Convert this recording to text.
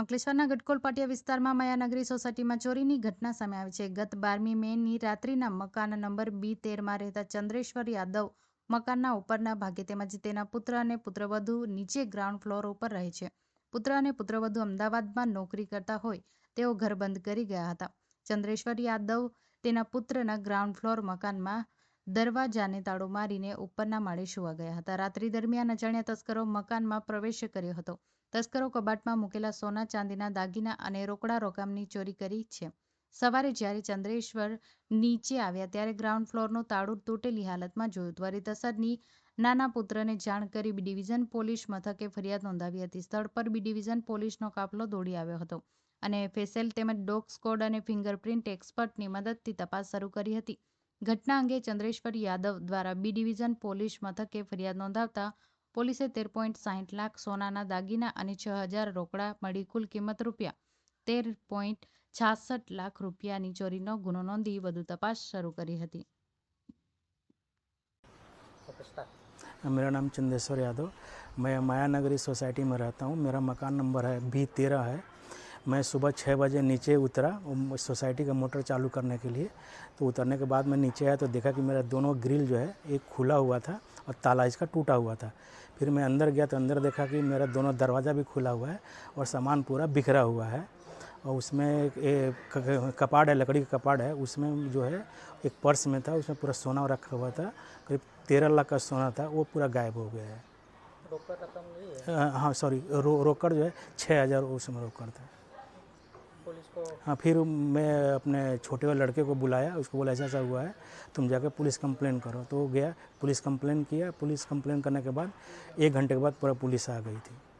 અંકલેશ્વરના ગટકોલ પાટિયા વિસ્તારમાં માયાનગરી સોસાયટીમાં ચોરીની ઘટના સામે આવી છે ગત બારમી મેની રાત્રિના મકાન નંબર બી તેરમાં રહેતા ચંદ્રેશ્વર યાદવ મકાનના ઉપરના ભાગે તેમજ તેના પુત્ર અને પુત્રવધુ નીચે ગ્રાઉન્ડ ફ્લોર ઉપર રહે છે પુત્ર અને પુત્રવધુ અમદાવાદમાં નોકરી કરતા હોય તેઓ ઘર બંધ કરી ગયા હતા ચંદ્રેશ્વર યાદવ તેના પુત્રના ગ્રાઉન્ડ ફ્લોર મકાનમાં દરવાજાને તાળો મારીને ઉપરના માળે સુવા ગયા હતા રાત્રિ દરમિયાન અજાણ્યા તસ્કરો મકાનમાં પ્રવેશ કર્યો હતો તસ્કરો કબાટમાં મૂકેલા સોના ચાંદીના દાગીના અને રોકડા રોકામની ચોરી કરી છે સવારે જ્યારે ચંદ્રેશ્વર નીચે આવ્યા ત્યારે ગ્રાઉન્ડ ફ્લોરનું તાળું તૂટેલી હાલતમાં જોયું ત્વરિત અસરની નાના પુત્રને જાણ કરી બી ડિવિઝન પોલીસ મથકે ફરિયાદ નોંધાવી હતી સ્થળ પર બી ડિવિઝન પોલીસનો કાફલો દોડી આવ્યો હતો અને ફેસેલ તેમજ ડોગ સ્કોડ અને ફિંગરપ્રિન્ટ એક્સપર્ટની મદદથી તપાસ શરૂ કરી હતી ઘટના અંગે ચંદ્રેશવર યાદવ દ્વારા બી ડિવિઝન પોલીસ મથકે ફરિયાદ નોંધાવતા પોલીસે 13.60 લાખ સોનાના દાગીના અને 6000 રોકડા મળી કુલ કિંમત રૂપિયા 13.66 લાખ રૂપિયાની ચોરીનો ગુનો નોંધી વધુ તપાસ શરૂ કરી હતી. પ્રતિસ્થાન મેરો નામ ચંદ્રેશવર યાદવ મેં માયાનગરી સોસાયટી માં રહતા હું મેરા મકાન નંબર હે બી 13 હે मैं सुबह छः बजे नीचे उतरा सोसाइटी का मोटर चालू करने के लिए तो उतरने के बाद मैं नीचे आया तो देखा कि मेरा दोनों ग्रिल जो है एक खुला हुआ था और ताला इसका टूटा हुआ था फिर मैं अंदर गया तो अंदर देखा कि मेरा दोनों दरवाज़ा भी खुला हुआ है और सामान पूरा बिखरा हुआ है और उसमें एक कपाड़ है लकड़ी का कपाड़ है उसमें जो है एक पर्स में था उसमें पूरा सोना रखा हुआ था करीब तेरह लाख का सोना था वो पूरा गायब हो गया है रोकड़ रकम हाँ सॉरी रो, रोकड़ जो है छः हज़ार उसमें रोकड़ था पुलिस को हाँ फिर मैं अपने छोटे वाले लड़के को बुलाया उसको बोला ऐसा ऐसा हुआ है तुम जाकर पुलिस कंप्लेन करो तो गया पुलिस कंप्लेन किया पुलिस कंप्लेन करने के बाद एक घंटे के बाद पूरा पुलिस आ गई थी